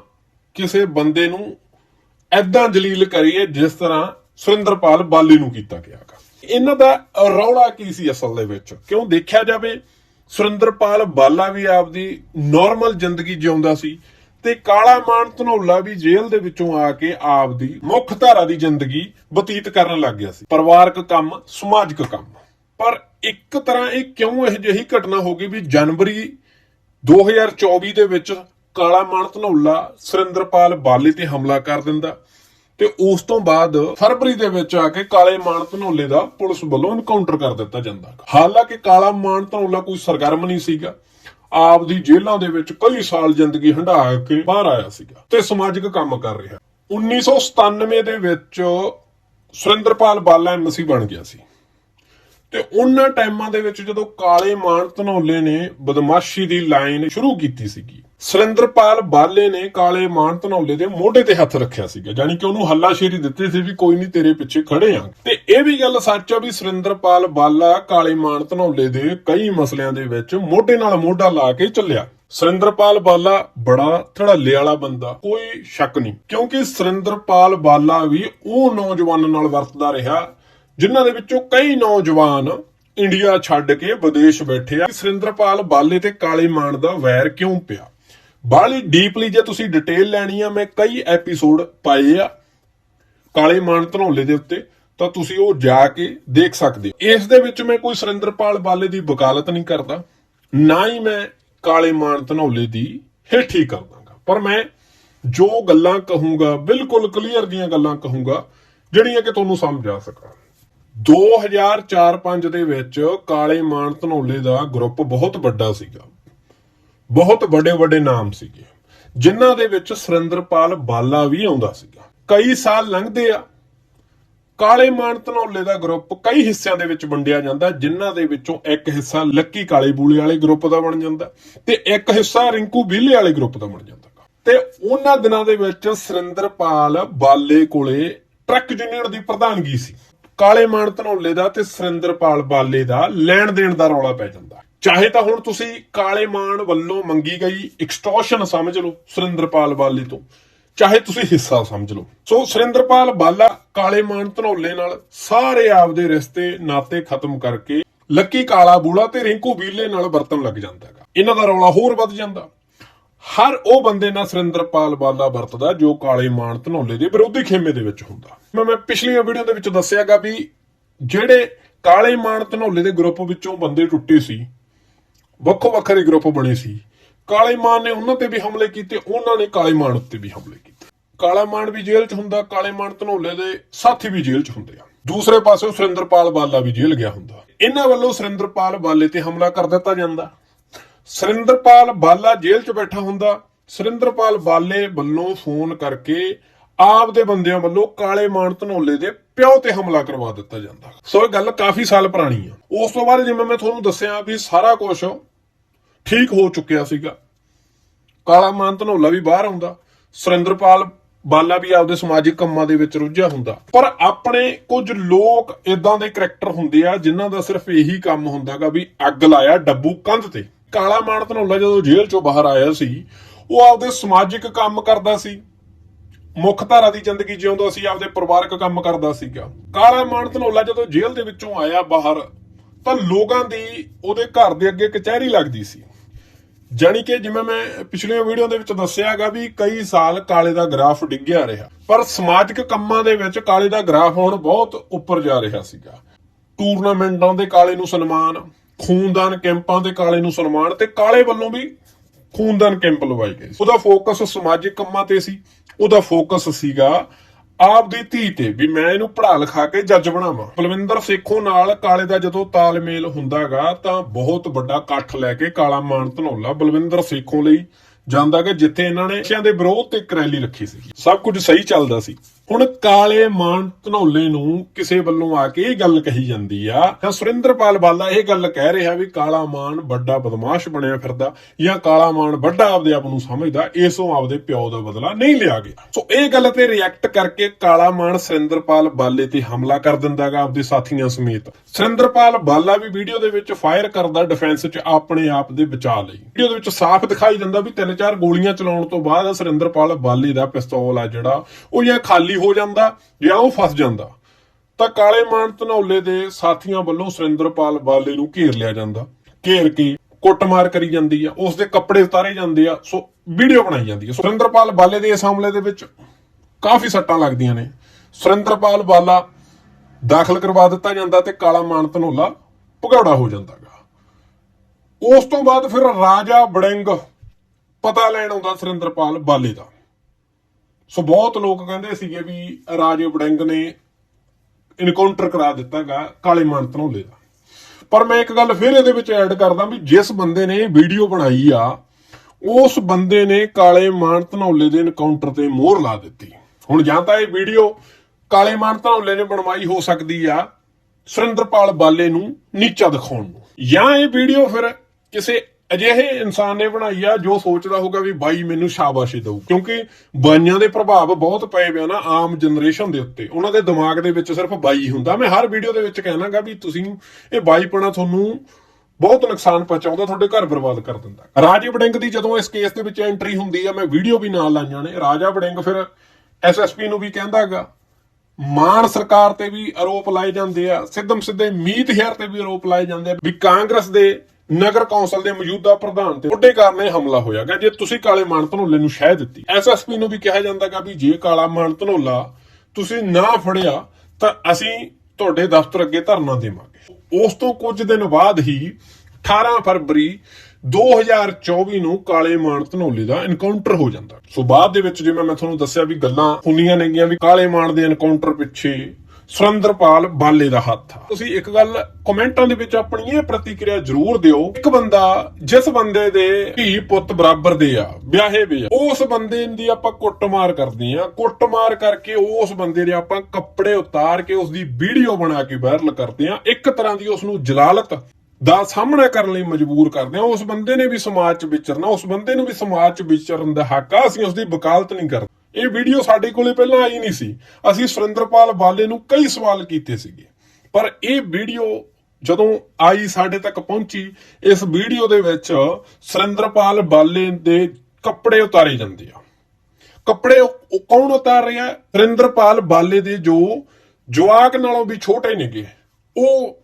ਕਿਸੇ ਬੰਦੇ ਨੂੰ ਐਦਾਂ ਜਲੀਲ ਕਰੀਏ ਜਿਸ ਤਰ੍ਹਾਂ ਸੁਰਿੰਦਰਪਾਲ ਬਾਲੀ ਨੂੰ ਕੀਤਾ ਗਿਆ ਇਹਨਾਂ ਦਾ ਰੌਲਾ ਕੀ ਸੀ ਅਸਲ ਦੇ ਵਿੱਚ? ਕਿਉਂ ਦੇਖਿਆ ਜਾਵੇ? ਸੁਰਿੰਦਰਪਾਲ ਬਾਲਾ ਵੀ ਆਪਦੀ ਨਾਰਮਲ ਜ਼ਿੰਦਗੀ ਜਿਉਂਦਾ ਸੀ। ਤੇ ਕਾਲਾ ਮਾਨ ਧਨੌਲਾ ਵੀ ਜੇਲ੍ਹ ਦੇ ਵਿੱਚੋਂ ਆ ਕੇ ਆਪ ਦੀ ਮੁੱਖ ਧਾਰਾ ਦੀ ਜ਼ਿੰਦਗੀ ਬਤੀਤ ਕਰਨ ਲੱਗ ਗਿਆ ਸੀ। ਪਰਿਵਾਰਕ ਕੰਮ, ਸਮਾਜਿਕ ਕੰਮ। ਪਰ ਇੱਕ ਤਰ੍ਹਾਂ ਇਹ ਕਿਉਂ ਇਹ ਜਿਹੀ ਘਟਨਾ ਹੋ ਗਈ ਵੀ ਜਨਵਰੀ 2024 ਦੇ ਵਿੱਚ ਕਾਲਾ ਮਾਨ ਧਨੌਲਾ ਸੁਰਿੰਦਰਪਾਲ ਬਾਲੇ ਤੇ ਹਮਲਾ ਕਰ ਦਿੰਦਾ ਤੇ ਉਸ ਤੋਂ ਬਾਅਦ ਫਰਵਰੀ ਦੇ ਵਿੱਚ ਆ ਕੇ ਕਾਲੇ ਮਾਨ ਧਨੌਲੇ ਦਾ ਪੁਲਿਸ ਵੱਲੋਂ ਐਨਕਾਊਂਟਰ ਕਰ ਦਿੱਤਾ ਜਾਂਦਾ। ਹਾਲਾਂਕਿ ਕਾਲਾ ਮਾਨ ਧਨੌਲਾ ਕੋਈ ਸਰਗਰਮ ਨਹੀਂ ਸੀਗਾ। ਆਪ ਦੀ ਜੇਲ੍ਹਾਂ ਦੇ ਵਿੱਚ ਕਈ ਸਾਲ ਜ਼ਿੰਦਗੀ ਹੰਢਾ ਕੇ ਬਾਹਰ ਆਇਆ ਸੀਗਾ ਤੇ ਸਮਾਜਿਕ ਕੰਮ ਕਰ ਰਿਹਾ। 1997 ਦੇ ਵਿੱਚ ਸੁਰਿੰਦਰਪਾਲ ਬਾਲਾ ਐਮਸੀ ਬਣ ਗਿਆ ਸੀ। ਤੇ ਉਹਨਾਂ ਟਾਈਮਾਂ ਦੇ ਵਿੱਚ ਜਦੋਂ ਕਾਲੇ ਮਾਨ ਧਨੌਲੇ ਨੇ ਬਦਮਾਸ਼ੀ ਦੀ ਲਾਈਨ ਸ਼ੁਰੂ ਕੀਤੀ ਸੀਗੀ ਸੁਰਿੰਦਰਪਾਲ ਬਾਲੇ ਨੇ ਕਾਲੇ ਮਾਨ ਧਨੌਲੇ ਦੇ ਮੋਢੇ ਤੇ ਹੱਥ ਰੱਖਿਆ ਸੀਗਾ, ਯਾਨੀ ਕਿ ਉਹਨੂੰ ਹੱਲਾਸ਼ੇਰੀ ਦਿੱਤੀ ਸੀ ਵੀ ਕੋਈ ਨਹੀਂ ਤੇਰੇ ਪਿੱਛੇ ਖੜੇ ਆ। ਤੇ ਇਹ ਵੀ ਗੱਲ ਸੱਚ ਆ ਵੀ ਸੁਰਿੰਦਰਪਾਲ ਬਾਲਾ ਕਾਲੇ ਮਾਨ ਧਨੌਲੇ ਦੇ ਕਈ ਮਸਲਿਆਂ ਦੇ ਵਿੱਚ ਮੋਢੇ ਨਾਲ ਮੋਢਾ ਲਾ ਕੇ ਚੱਲਿਆ। ਸੁਰਿੰਦਰਪਾਲ ਬਾਲਾ ਬੜਾ ਧੜੱਲੇ ਵਾਲਾ ਬੰਦਾ, ਕੋਈ ਸ਼ੱਕ ਨਹੀਂ। ਕਿਉਂਕਿ ਸੁਰਿੰਦਰਪਾਲ ਬਾਲਾ ਵੀ ਉਹ ਨੌਜਵਾਨਾਂ ਨਾਲ ਵਰਤਦਾ ਰਿਹਾ, ਜਿਨ੍ਹਾਂ ਦੇ ਵਿੱਚੋਂ ਕਈ ਨੌਜਵਾਨ ਇੰਡੀਆ ਛੱਡ ਕੇ ਵਿਦੇਸ਼ ਬੈਠੇ ਆ। ਸੁਰਿੰਦਰਪਾਲ ਬਾਲੇ ਤੇ ਕਾਲੇ ਮਾਨ ਦਾ ਵੈਰ ਕਿਉਂ ਪਿਆ? ਬਾਹਲੀ ਡੀਪਲੀ ਜੇ ਤੁਸੀਂ ਡਿਟੇਲ ਲੈਣੀ ਆ, ਮੈਂ ਕਈ ਐਪੀਸੋਡ ਪਾਏ ਆ ਕਾਲੇ ਮਾਨ ਧਨੌਲੇ ਦੇ ਉੱਤੇ, ਤਾਂ ਤੁਸੀਂ ਉਹ ਜਾ ਕੇ ਦੇਖ ਸਕਦੇ ਹੋ। ਇਸ ਦੇ ਵਿੱਚ ਮੈਂ ਕੋਈ ਸੁਰਿੰਦਰਪਾਲ ਬਾਲੇ ਦੀ ਵਕਾਲਤ ਨਹੀਂ ਕਰਦਾ, ਨਾ ਹੀ ਮੈਂ ਕਾਲੇ ਮਾਨ ਧਨੌਲੇ ਦੀ ਹੇਠੀ ਕਰਦਾਗਾ। ਪਰ ਮੈਂ ਜੋ ਗੱਲਾਂ ਕਹੂੰਗਾ, ਬਿਲਕੁਲ ਕਲੀਅਰ ਦੀਆਂ ਗੱਲਾਂ ਕਹੂੰਗਾ, ਜਿਹੜੀਆਂ ਕਿ ਤੁਹਾਨੂੰ ਸਮਝ ਆ ਸਕਣ। 2004-5 ਦੇ ਵਿੱਚ ਕਾਲੇ ਮਾਨ ਧਨੌਲੇ ਦਾ ਗਰੁੱਪ ਬਹੁਤ ਵੱਡਾ ਸੀਗਾ। ਬਹੁਤ ਵੱਡੇ ਵੱਡੇ ਨਾਮ ਸੀਗੇ, ਜਿਨ੍ਹਾਂ ਦੇ ਵਿੱਚ ਸੁਰਿੰਦਰਪਾਲ ਬਾਲਾ ਵੀ ਆਉਂਦਾ ਸੀਗਾ। ਕਈ ਸਾਲ ਲੰਘਦੇ ਆ। ਕਾਲੇ ਮਾਨ ਧਨੌਲੇ ਦਾ ਗਰੁੱਪ ਕਈ ਹਿੱਸਿਆਂ ਦੇ ਵਿੱਚ ਵੰਡਿਆ ਜਾਂਦਾ, ਜਿਨ੍ਹਾਂ ਦੇ ਵਿੱਚੋਂ ਇੱਕ ਹਿੱਸਾ ਲੱਕੀ ਕਾਲੇ ਬੂਲੇ ਵਾਲੇ ਗਰੁੱਪ ਦਾ ਬਣ ਜਾਂਦਾ ਤੇ ਇੱਕ ਹਿੱਸਾ ਰਿੰਕੂ ਬੀਲੇ ਵਾਲੇ ਗਰੁੱਪ ਦਾ ਬਣ ਜਾਂਦਾ। ਤੇ ਉਹਨਾਂ ਦਿਨਾਂ ਦੇ ਵਿੱਚ ਸੁਰਿੰਦਰਪਾਲ ਬਾਲੇ ਕੋਲੇ ਟਰੱਕ ਯੂਨੀਅਨ ਦੀ ਪ੍ਰਧਾਨਗੀ ਸੀ। ਕਾਲੇ ਮਾਨ ਧਨੌਲੇ ਦਾ ਤੇ ਸੁਰਿੰਦਰਪਾਲ ਬਾਲੇ ਦਾ ਲੈਣ ਦੇਣ ਦਾ ਰੌਲਾ ਪੈ ਜਾਂਦਾ। ਚਾਹੇ ਤਾਂ ਹੁਣ ਤੁਸੀਂ ਕਾਲੇ ਮਾਨ ਵੱਲੋਂ ਮੰਗੀ ਗਈ ਐਕਸਟੋਰਸ਼ਨ ਸਮਝ ਲਓ ਸੁਰਿੰਦਰਪਾਲ ਬਾਲੇ ਤੋਂ, ਚਾਹੇ ਤੁਸੀਂ ਹਿੱਸਾ ਸਮਝ ਲਓ। ਸੋ ਸੁਰਿੰਦਰਪਾਲ ਬਾਲਾ ਕਾਲੇ ਮਾਨ ਧਨੌਲੇ ਨਾਲ ਸਾਰੇ ਆਪਦੇ ਰਿਸ਼ਤੇ, ਨਾਤੇ ਖਤਮ ਕਰਕੇ ਲੱਕੀ ਕਾਲਾ ਬੂਲਾ ਤੇ ਰਿੰਕੂ ਬੀਲੇ ਨਾਲ ਵਰਤਣ ਲੱਗ ਜਾਂਦਾ ਹੈਗਾ। ਇਹਨਾਂ ਦਾ ਰੌਲਾ ਹੋਰ ਵੱਧ ਜਾਂਦਾ। ਹਰ ਉਹ ਬੰਦੇ ਨਾਲ ਸੁਰਿੰਦਰਪਾਲ ਬਾਲਾ ਵਰਤਦਾ ਜੋ ਕਾਲੇ ਮਾਨ ਧਨੋਲੇ ਦੇ ਵਿਰੋਧੀ ਖੇਮੇ ਦੇ ਵਿੱਚ ਹੁੰਦਾ। ਮੈਂ ਮੈਂ ਪਿਛਲੀਆਂ ਵੀਡੀਓ ਦੇ ਵਿੱਚ ਦੱਸਿਆਗਾ ਵੀ ਜਿਹੜੇ ਕਾਲੇ ਮਾਨ ਧਨੋਲੇ ਦੇ ਗਰੁੱਪ ਵਿੱਚੋਂ ਬੰਦੇ ਟੁੱਟੇ ਸੀ ਵੱਖੋ ਵੱਖਰੇ ਗਰੁੱਪ ਬਣੇ ਸੀ। ਕਾਲੇ ਮਾਨ ਨੇ ਉਹਨਾਂ ਤੇ ਵੀ ਹਮਲੇ ਕੀਤੇ, ਉਹਨਾਂ ਨੇ ਕਾਲੇ ਮਾਨ ਉੱਤੇ ਵੀ ਹਮਲੇ ਕੀਤੇ। ਕਾਲਾ ਮਾਨ ਵੀ ਜੇਲ੍ਹ 'ਚ ਹੁੰਦਾ, ਕਾਲੇ ਮਾਨ ਧਨੌਲੇ ਦੇ ਸਾਥੀ ਵੀ ਜੇਲ੍ਹ 'ਚ ਹੁੰਦੇ ਆ। ਦੂਸਰੇ ਪਾਸੇ ਸੁਰਿੰਦਰਪਾਲ ਬਾਲਾ ਵੀ ਜੇਲ੍ਹ ਗਿਆ ਹੁੰਦਾ। ਇਹਨਾਂ ਵੱਲੋਂ ਸੁਰਿੰਦਰਪਾਲ ਬਾਲੇ ਤੇ ਹਮਲਾ ਕਰ ਦਿੱਤਾ ਜਾਂਦਾ। ਸੁਰਿੰਦਰਪਾਲ ਬਾਲਾ ਜੇਲ੍ਹ 'ਚ ਬੈਠਾ ਹੁੰਦਾ। ਸੁਰਿੰਦਰਪਾਲ ਬਾਲੇ ਵੱਲੋਂ ਫੋਨ ਕਰਕੇ ਆਪ ਦੇ ਬੰਦਿਆਂ ਵੱਲੋਂ ਕਾਲੇ ਮਾਨ ਧਨੋਲੇ ਦੇ ਪਿਓ ਤੇ ਹਮਲਾ ਕਰਵਾ ਦਿੱਤਾ ਜਾਂਦਾ। ਸੋ ਇਹ ਗੱਲ ਕਾਫੀ ਸਾਲ ਪੁਰਾਣੀ ਆ। ਉਸ ਤੋਂ ਬਾਅਦ ਜਿਵੇਂ ਮੈਂ ਤੁਹਾਨੂੰ ਦੱਸਿਆ ਵੀ ਸਾਰਾ ਕੁਝ ਠੀਕ ਹੋ ਚੁੱਕਿਆ ਸੀਗਾ। ਕਾਲਾ ਮਾਨ ਧਨੋਲਾ ਵੀ ਬਾਹਰ ਆਉਂਦਾ, ਸੁਰਿੰਦਰਪਾਲ ਬਾਲਾ ਵੀ ਆਪਦੇ ਸਮਾਜਿਕ ਕੰਮਾਂ ਦੇ ਵਿੱਚ ਰੁੱਝਿਆ ਹੁੰਦਾ। ਪਰ ਆਪਣੇ ਕੁਝ ਲੋਕ ਇਦਾਂ ਦੇ ਕਰੈਕਟਰ ਹੁੰਦੇ ਆ, ਜਿਨ੍ਹਾਂ ਦਾ ਸਿਰਫ ਇਹੀ ਕੰਮ ਹੁੰਦਾਗਾ ਵੀ ਅੱਗ ਲਾਇਆ ਡੱਬੂ ਕੰਧ ਤੇ। ਕਾਲਾ ਮਾਨ ਧਨੋਲਾ ਜਦੋਂ ਜੇਲ੍ਹ ਚੋਂ ਬਾਹਰ ਆਇਆ ਸੀ, ਉਹ ਆਪਦੇ ਸਮਾਜਿਕ ਕੰਮ ਕਰਦਾ ਸੀ। ਮੁੱਖ ਧਾਰਾ ਦੀ ਜ਼ਿੰਦਗੀ ਜਿਉਂਦਾ ਸੀ, ਆਪਦੇ ਪਰਿਵਾਰਕ ਕੰਮ ਕਰਦਾ ਸੀਗਾ। ਕਾਲਾ ਮਾਨ ਧਨੋਲਾ ਜਦੋਂ ਜੇਲ੍ਹ ਦੇ ਵਿੱਚੋਂ ਆਇਆ ਬਾਹਰ, ਤਾਂ ਲੋਕਾਂ ਦੀ ਉਹਦੇ ਘਰ ਦੇ ਅੱਗੇ ਕਚਹਿਰੀ ਲੱਗਦੀ ਸੀ। ਜਾਣੀ ਕਿ ਜਿਵੇਂ ਮੈਂ ਪਿਛਲੀਆਂ ਵੀਡੀਓ ਦੇ ਵਿੱਚ ਦੱਸਿਆਗਾ ਵੀ ਕਈ ਸਾਲ ਕਾਲੇ ਦਾ ਗ੍ਰਾਫ ਡਿੱਗਿਆ ਰਿਹਾ। ਪਰ ਸਮਾਜਿਕ ਕੰਮਾਂ ਦੇ ਵਿੱਚ ਕਾਲੇ ਦਾ ਗ੍ਰਾਫ ਹੁਣ ਬਹੁਤ ਉੱਪਰ ਜਾ ਰਿਹਾ ਸੀਗਾ। ਟੂਰਨਾਮੈਂਟਾਂ ਦੇ ਕਾਲੇ ਨੂੰ ਸਨਮਾਨ, ਖੂਨਦਾਨ ਕੈਂਪਾਂ ਦੇ ਕਾਲੇ ਨੂੰ ਸਨਮਾਨ ਤੇ ਕਾਲੇ ਵੱਲੋਂ ਵੀ ਖੂਨਦਾਨ ਕੈਂਪ ਲਵਾਏ ਗਏ ਉਹਦਾ ਫੋਕਸ ਸਮਾਜਿਕ ਕੰਮਾਂ ਤੇ ਸੀ। ਉਹਦਾ ਫੋਕਸ ਸੀਗਾ ਆਪ ਦੀ ਧੀ ਤੇ ਵੀ ਮੈਂ ਇਹਨੂੰ ਪੜਾ ਲਿਖਾ ਕੇ ਜੱਜ ਬਣਾਵਾਂ। ਬਲਵਿੰਦਰ ਸੇਖੋਂ ਨਾਲ ਕਾਲੇ ਦਾ ਜਦੋਂ ਤਾਲਮੇਲ ਹੁੰਦਾਗਾ, ਤਾਂ ਬਹੁਤ ਵੱਡਾ ਇਕੱਠ ਲੈ ਕੇ ਕਾਲਾ ਮਾਨ ਧਨੌਲਾ ਬਲਵਿੰਦਰ ਸੇਖੋਂ ਲਈ ਜਾਂਦਾ ਜਾਂਦਾਗਾ ਜਿੱਥੇ ਇਹਨਾਂ ਨੇ ਨਸ਼ਿਆਂ ਦੇ ਵਿਰੋਧ ਤੇ ਇੱਕ ਰੈਲੀ ਰੱਖੀ ਸੀ। ਸਭ ਕੁਝ ਸਹੀ ਚੱਲਦਾ ਸੀ। ਹੁਣ ਕਾਲੇ ਮਾਨ ਧਨੌਲੇ ਨੂੰ ਕਿਸੇ ਵੱਲੋਂ ਆ ਕੇ ਇਹ ਗੱਲ ਕਹੀ ਜਾਂਦੀ ਆ, ਤਾਂ ਸੁਰਿੰਦਰਪਾਲ ਬਾਲਾ ਇਹ ਗੱਲ ਕਹਿ ਰਿਹਾ ਵੀ ਕਾਲਾ ਮਾਨ ਵੱਡਾ ਬਦਮਾਸ਼ ਬਣਿਆ ਫਿਰਦਾ ਜਾਂ ਕਾਲਾ ਮਾਨ ਵੱਡਾ ਆਪਦੇ ਆਪ ਨੂੰ ਸਮਝਦਾ, ਇਸੋਂ ਆਪਦੇ ਪਿਓ ਦਾ ਬਦਲਾ ਨਹੀਂ ਲਿਆ ਗਿਆ। ਸੋ ਇਹ ਗੱਲ ਤੇ ਰਿਐਕਟ ਕਰਕੇ ਕਾਲਾ ਮਾਨ ਸੁਰਿੰਦਰਪਾਲ ਬਾਲੇ ਤੇ ਹਮਲਾ ਕਰ ਦਿੰਦਾਗਾ ਆਪਦੇ ਸਾਥੀਆਂ ਸਮੇਤ। ਸੁਰਿੰਦਰਪਾਲ ਬਾਲਾ ਵੀ ਵੀਡੀਓ ਦੇ ਵਿੱਚ ਫਾਇਰ ਕਰਦਾ ਡਿਫੈਂਸ 'ਚ ਆਪਣੇ ਆਪ ਦੇ ਬਚਾਅ ਲਈ। ਵੀਡੀਓ ਦੇ ਵਿੱਚ ਸਾਫ਼ ਦਿਖਾਈ ਦਿੰਦਾ ਵੀ ਤਿੰਨ ਚਾਰ ਗੋਲੀਆਂ ਚਲਾਉਣ ਤੋਂ ਬਾਅਦ ਸੁਰਿੰਦਰਪਾਲ ਬਾਲੇ ਦਾ ਪਿਸਤੌਲ ਆ ਜਿਹੜਾ, ਉਹ ਜਾਂ ਖਾਲੀ ਹੋ ਜਾਂਦਾ ਜਾਂ ਉਹ ਫਸ ਜਾਂਦਾ, ਤਾਂ ਕਾਲੇ ਮਾਨ ਧਨੌਲੇ ਦੇ ਸਾਥੀਆਂ ਵੱਲੋਂ ਸੁਰਿੰਦਰਪਾਲ ਬਾਲੇ ਨੂੰ ਘੇਰ ਲਿਆ ਜਾਂਦਾ। ਘੇਰ ਕੇ ਕੁੱਟਮਾਰ ਕਰੀ ਜਾਂਦੀ ਆ ਉਸ ਦੇ ਕੱਪੜੇ ਉਤਾਰੇ ਜਾਂਦੇ ਆ, ਸੋ ਵੀਡੀਓ ਬਣਾਈ ਜਾਂਦੀ ਆ। ਸੁਰਿੰਦਰਪਾਲ ਬਾਲੇ ਦੇ ਇਸ ਹਮਲੇ ਦੇ ਵਿੱਚ ਕਾਫੀ ਸੱਟਾਂ ਲੱਗਦੀਆਂ ਨੇ। ਸੁਰਿੰਦਰਪਾਲ ਬਾਲਾ ਦਾਖਲ ਕਰਵਾ ਦਿੱਤਾ ਜਾਂਦਾ ਤੇ ਕਾਲਾ ਮਾਨ ਧਨੌਲਾ ਭਗੌੜਾ ਹੋ ਜਾਂਦਾਗਾ। ਉਸ ਤੋਂ ਬਾਅਦ ਫਿਰ ਰਾਜਾ ਬੜਿੰਗ ਪਤਾ ਲੈਣ ਆਉਂਦਾ ਸੁਰਿੰਦਰਪਾਲ ਬਾਲੇ ਦਾ। ਸੋ ਬਹੁਤ ਲੋਕ ਕਹਿੰਦੇ ਸੀਗੇ ਵੀ ਰਾਜੇ ਵੜਿੰਗ ਨੇ ਇਨਕਾਊਂਟਰ ਕਰਾ ਦਿੱਤਾਗਾ ਕਾਲੇ ਮਾਨ ਧਨੌਲੇ ਦਾ। ਪਰ ਮੈਂ ਇੱਕ ਗੱਲ ਫਿਰ ਇਹਦੇ ਵਿੱਚ ਐਡ ਕਰਦਾ ਵੀ ਜਿਸ ਬੰਦੇ ਨੇ ਇਹ ਵੀਡੀਓ ਬਣਾਈ ਆ, ਉਸ ਬੰਦੇ ਨੇ ਕਾਲੇ ਮਾਨ ਧਨੌਲੇ ਦੇ ਇਨਕਾਊਂਟਰ ਤੇ ਮੋਹਰ ਲਾ ਦਿੱਤੀ। ਹੁਣ ਜਾਂ ਤਾਂ ਇਹ ਵੀਡੀਓ ਕਾਲੇ ਮਾਨ ਧਨੌਲੇ ਨੇ ਬਣਵਾਈ ਹੋ ਸਕਦੀ ਆ ਸੁਰਿੰਦਰਪਾਲ ਬਾਲੇ ਨੂੰ ਨੀਚਾ ਦਿਖਾਉਣ ਨੂੰ। ਜਾਂ ਇਹ ਵੀਡੀਓ ਫਿਰ ਕਿਸੇ ਅਜਿਹੇ ਇਨਸਾਨ ਨੇ ਬਣਾਈ ਆ ਜੋ ਸੋਚਦਾ ਹੋਊਗਾ ਵੀ ਬਾਈ ਮੈਨੂੰ ਸ਼ਾਬਾਸ਼ੀ ਦਊ। ਕਿਉਂਕਿ ਬਾਈਆਂ ਦੇ ਪ੍ਰਭਾਵ ਬਹੁਤ ਪਏ ਪਿਆ ਨਾ ਆਮ ਜਨਰੇਸ਼ਨ ਦੇ ਉੱਤੇ। ਉਹਨਾਂ ਦੇ ਦਿਮਾਗ ਦੇ ਵਿੱਚ ਸਿਰਫ ਬਾਈ ਹੁੰਦਾ। ਮੈਂ ਹਰ ਵੀਡੀਓ ਦੇ ਵਿੱਚ ਕਹਿਣਾਗਾ ਵੀ ਤੁਸੀਂ ਇਹ ਬਾਈਪਣਾ ਤੁਹਾਨੂੰ ਬਹੁਤ ਨੁਕਸਾਨ ਪਹੁੰਚਾਉਂਦਾ, ਤੁਹਾਡੇ ਘਰ ਬਰਬਾਦ ਕਰ ਦਿੰਦਾ। ਰਾਜੇ ਵੜਿੰਗ ਦੀ ਜਦੋਂ ਇਸ ਕੇਸ ਦੇ ਵਿੱਚ ਐਂਟਰੀ ਹੁੰਦੀ ਆ, ਮੈਂ ਵੀਡੀਓ ਵੀ ਨਾਲ ਲਾਈਆਂ ਨੇ। ਰਾਜਾ ਵੜਿੰਗ ਫਿਰ ਐਸਐਸਪੀ ਨੂੰ ਵੀ ਕਹਿੰਦਾਗਾ, ਮਾਨ ਸਰਕਾਰ ਤੇ ਵੀ ਆਰੋਪ ਲਾਏ ਜਾਂਦੇ ਆ। ਸਿੱਧਮ ਸਿੱਧੇ ਮੀਤ ਹੇਅਰ ਤੇ ਵੀ ਆਰੋਪ ਲਾਏ ਜਾਂਦੇ ਆ ਵੀ ਕਾਂਗਰਸ ਦੇ ਨਗਰ ਕੌਂਸਲ ਦੇ ਮੌਜੂਦਾ ਪ੍ਰਧਾਨ ਤੇ ਵੱਡੇ ਕਾਰਨ ਹਮਲਾ ਹੋਇਆਗਾ ਜੇ ਤੁਸੀਂ ਕਾਲੇ ਮਾਨ ਧਨੌਲੇ ਨੂੰ ਸ਼ਹਿ ਦਿੱਤੀ। ਐਸਐਸਪੀ ਨੂੰ ਵੀ ਕਿਹਾ ਜਾਂਦਾਗਾ ਵੀ ਜੇ ਕਾਲਾ ਮਾਨ ਧਨੌਲਾ ਤੁਸੀਂ ਨਾ ਫੜਿਆ, ਤਾਂ ਅਸੀਂ ਤੁਹਾਡੇ ਦਫ਼ਤਰ ਅੱਗੇ ਧਰਨਾ ਦੇਵਾਂਗੇ। ਉਸ ਤੋਂ ਕੁਝ ਦਿਨ ਬਾਅਦ ਹੀ 18 ਫਰਵਰੀ 2024 ਨੂੰ ਕਾਲੇ ਮਾਨ ਧਨੋਲੇ ਦਾ ਐਨਕਾਊਂਟਰ ਹੋ ਜਾਂਦਾ। ਸੋ ਬਾਅਦ ਦੇ ਵਿੱਚ ਜਿਵੇਂ ਮੈਂ ਤੁਹਾਨੂੰ ਦੱਸਿਆ ਵੀ ਗੱਲਾਂ ਹੁੰਦੀਆਂ ਨੇਗੀਆਂ ਵੀ ਕਾਲੇ ਮਾਨ ਦੇ ਐਨਕਾਊਂਟਰ ਪਿੱਛੇ ਸੁਰਿੰਦਰਪਾਲ ਬਾਲੇ ਦਾ ਹੱਥ ਆ। ਤੁਸੀਂ ਇੱਕ ਗੱਲ ਕਮੈਂਟਾਂ ਦੇ ਵਿੱਚ ਆਪਣੀ ਇਹ ਪ੍ਰਤੀਕਿਰਿਆ ਜ਼ਰੂਰ ਦਿਓ। ਇੱਕ ਬੰਦਾ ਜਿਸ ਬੰਦੇ ਦੇ ਧੀ ਪੁੱਤ ਬਰਾਬਰ ਦੇ ਆ, ਵਿਆਹੇ ਵੇ ਆ, ਉਸ ਬੰਦੇ ਦੀ ਆਪਾਂ ਕੁੱਟਮਾਰ ਕਰਦੇ ਆ। ਕੁੱਟਮਾਰ ਕਰਕੇ ਉਸ ਬੰਦੇ ਦੇ ਆਪਾਂ ਕੱਪੜੇ ਉਤਾਰ ਕੇ ਉਸ ਦੀ ਵੀਡੀਓ ਬਣਾ ਕੇ ਵਾਇਰਲ ਕਰਦੇ ਆ। ਇੱਕ ਤਰ੍ਹਾਂ ਦੀ ਉਸ ਨੂੰ ਜਲਾਲਤ ਦਾ ਸਾਹਮਣਾ ਕਰਨ ਲਈ ਮਜਬੂਰ ਕਰਦੇ ਆ। ਉਸ ਬੰਦੇ ਨੇ ਵੀ ਸਮਾਜ 'ਚ ਵਿਚਰਨਾ, ਉਸ ਬੰਦੇ ਨੂੰ ਵੀ ਸਮਾਜ 'ਚ ਵਿਚਰਨ ਦਾ ਹੱਕ ਆ। ਅਸੀਂ ਉਸ ਦੀ ਵਕਾਲਤ ਨਹੀਂ ਕਰਦੇ। ਇਹ ਵੀਡੀਓ ਸਾਡੇ ਕੋਲੇ ਪਹਿਲਾਂ ਆਈ ਨਹੀਂ ਸੀ। ਅਸੀਂ ਸੁਰਿੰਦਰਪਾਲ ਬਾਲੇ ਨੂੰ ਕਈ ਸਵਾਲ ਕੀਤੇ ਸੀਗੇ। ਪਰ ਇਹ ਵੀਡੀਓ ਜਦੋਂ ਆਈ ਸਾਡੇ ਤੱਕ ਪਹੁੰਚੀ, ਇਸ ਵੀਡੀਓ ਦੇ ਵਿੱਚ ਸੁਰਿੰਦਰਪਾਲ ਬਾਲੇ ਦੇ ਕੱਪੜੇ ਉਤਾਰੇ ਜਾਂਦੇ ਆ। ਕੱਪੜੇ ਕੌਣ ਉਤਾਰ ਰਿਹਾ? ਹੈ? ਸੁਰਿੰਦਰਪਾਲ ਬਾਲੇ ਦੇ ਜੋ ਜਵਾਕ ਨਾਲੋਂ ਵੀ ਛੋਟੇ ਨੇਗੇ। ਉਹ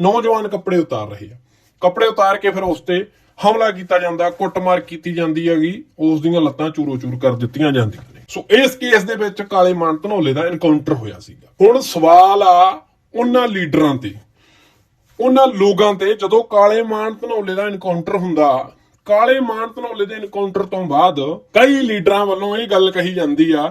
ਨੌਜਵਾਨ ਕੱਪੜੇ ਉਤਾਰ ਰਹੇ ਆ। ਕੱਪੜੇ ਉਤਾਰ ਕੇ ਫਿਰ ਉਸ ਤੇ ਹਮਲਾ ਕੀਤਾ ਜਾਂਦਾ, ਕੁੱਟਮਾਰ ਕੀਤੀ ਜਾਂਦੀ ਹੈਗੀ। ਉਸ ਦੀਆਂ ਲੱਤਾਂ ਚੂਰੋ ਚੂਰ ਕਰ ਦਿੱਤੀਆਂ ਜਾਂਦੀਆਂ ਨੇ। ਸੋ ਇਸ ਕੇਸ ਦੇ ਵਿੱਚ ਕਾਲੇ ਮਾਨ ਧਨੌਲੇ ਦਾ ਐਨਕਾਊਂਟਰ ਹੋਇਆ ਸੀਗਾ। ਹੁਣ ਸਵਾਲ ਆ ਉਹਨਾਂ ਲੀਡਰਾਂ ਤੇ। ਉਹਨਾਂ ਲੋਕਾਂ ਤੇ ਜਦੋਂ ਕਾਲੇ ਮਾਨ ਧਨੌਲੇ ਦਾ ਐਨਕਾਊਂਟਰ ਹੁੰਦਾ, ਕਾਲੇ ਮਾਨ ਧਨੋਲੇ ਦੇ ਐਨਕਾਊਂਟਰ ਤੋਂ ਬਾਅਦ ਕਈ ਲੀਡਰਾਂ ਵੱਲੋਂ ਇਹ ਗੱਲ ਕਹੀ ਜਾਂਦੀ ਆ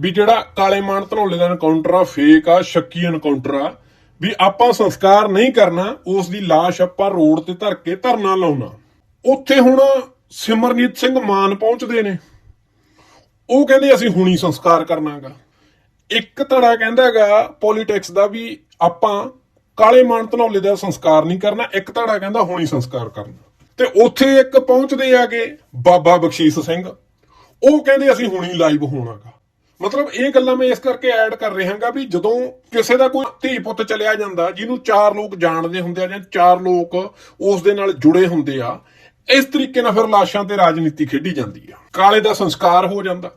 ਵੀ ਜਿਹੜਾ ਕਾਲੇ ਮਾਨ ਧਨੌਲੇ ਦਾ ਐਨਕਾਊਂਟਰ ਆ ਫੇਕ ਆ, ਸ਼ੱਕੀ ਐਨਕਾਊਂਟਰ ਆ, ਵੀ ਆਪਾਂ ਸੰਸਕਾਰ ਨਹੀਂ ਕਰਨਾ, ਉਸ ਦੀ লাশ ਆਪਾਂ ਰੋਡ ਤੇ ਧਰ ਕੇ ਧਰਨਾ ਲਾਉਣਾ। ਉੱਥੇ ਹੁਣ ਸਿਮਰਨੀਤ ਸਿੰਘ ਮਾਨ ਪਹੁੰਚਦੇ ਨੇ। ਉਹ ਕਹਿੰਦੇ ਅਸੀਂ ਹੁਣੀ ਸੰਸਕਾਰ ਕਰਨਾਗਾ। ਇੱਕ ਧੜਾ ਕਹਿੰਦਾਗਾ ਪੋਲਿਟਿਕਸ ਦਾ ਵੀ ਆਪਾਂ ਕਾਲੇ ਮਾਨ ਧਨੌਲੇ ਦਾ ਸੰਸਕਾਰ ਨਹੀਂ ਕਰਨਾ, ਇੱਕ ਧੜਾ ਕਹਿੰਦਾ ਹੁਣੀ ਸੰਸਕਾਰ ਕਰਨਾ। ਤੇ ਉੱਥੇ ਇੱਕ ਪਹੁੰਚਦੇ ਆਗੇ ਬਾਬਾ ਬਖਸ਼ੀਸ਼ ਸਿੰਘ। ਉਹ ਕਹਿੰਦੇ ਅਸੀਂ ਹੁਣੀ ਲਾਈਵ ਹੋਣਾਗਾ। ਮਤਲਬ ਇਹ ਗੱਲਾਂ ਮੈਂ ਇਸ ਕਰਕੇ ਐਡ ਕਰ ਰਿਹਾਗਾ ਵੀ ਜਦੋਂ ਕਿਸੇ ਦਾ ਕੋਈ ਧੀ ਪੁੱਤ ਚਲਿਆ ਜਾਂਦਾ, ਜਿਹਨੂੰ ਚਾਰ ਲੋਕ ਜਾਣਦੇ ਹੁੰਦੇ ਆ ਜਾਂ ਚਾਰ ਲੋਕ ਉਸ ਦੇ ਨਾਲ ਜੁੜੇ ਹੁੰਦੇ ਆ ਇਸ ਤਰੀਕੇ ਨਾਲ ਫਿਰ ਲਾਸ਼ਾਂ ਤੇ ਰਾਜਨੀਤੀ ਖੇਡੀ ਜਾਂਦੀ ਆ। ਕਾਲੇ ਦਾ ਸੰਸਕਾਰ ਹੋ ਜਾਂਦਾ।